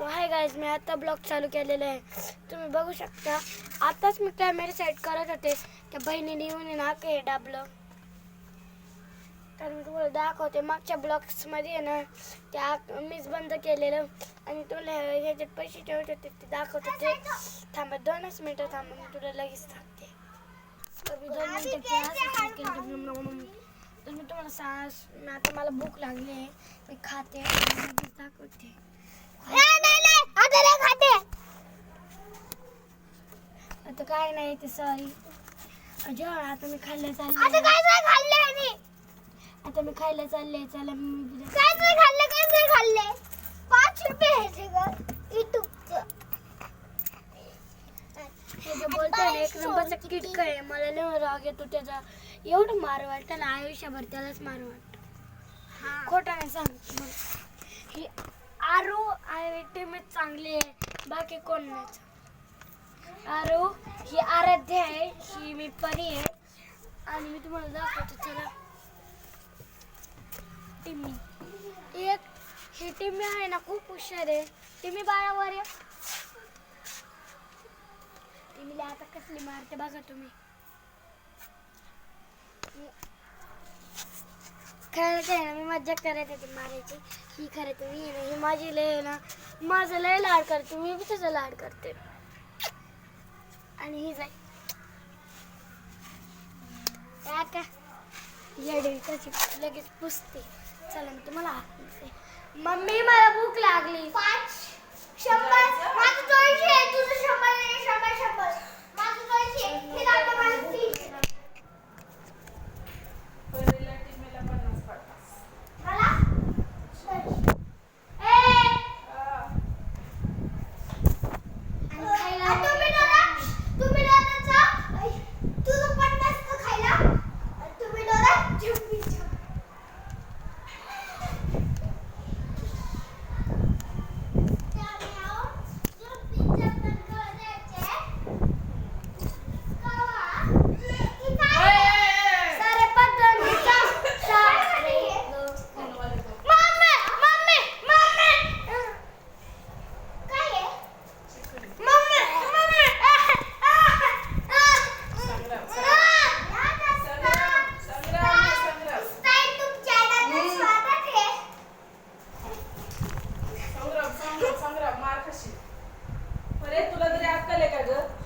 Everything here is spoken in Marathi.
सो हाय गाईज मी आता ब्लॉग चालू केलेला आहे. तुम्ही बघू शकता आताच मी कॅमेरा सेट करत होते. त्या बहिणीने येऊन आहे ना हे डाबलं तर मी तुम्हाला दाखवते मागच्या ब्लॉग्समध्ये आहे ना त्या मीच बंद केलेलं. आणि तुला ह्याच्यात पैसे ठेवत होते ते दाखवत होते थांबा दोनच मिनटं थांबा मी तुला लगेच थांबते तर मी दोन केलं तुम्हाला सांग आता मला भूक लागली आहे मी खाते लगेच दाखवते. आता काय नाही ते सॉरी जेवण आता मी खाल्लं चालले आता मी खायला चालले चला मी हे जे बोलतोय ना एक नंबरचा किटक आहे मला लय राग येतो त्याचा एवढं मार वाटतं ना आयुष्यभर त्यालाच मार वाटतं. खोटा नाही सांग ही आरो टीम चांगली आहे. बाकी कोण नाही. आरो ही आराध्य आहे. ही मी परी आहे. आणि मी तुम्हाला दाखवतो चला. टिमी एक ही टिमी आहे ना खूप हुशार आहे. टिमी बाळावर आहे. टिमीला आता कसली मारते बघा तुम्ही. खरं म्हणजे काय ना मी मज्जा करत होती मारायची. ही खरं तुम्ही ना ही माझी लय ना माझं लय लाड करते मी बी तुझं लाड करते. आणि ही जाई का येडे लगेच पुसते. चला मी तुम्हाला हाकते मम्मी मला भूक लागली. अरे तुला तरी अक्कल आहे का ग?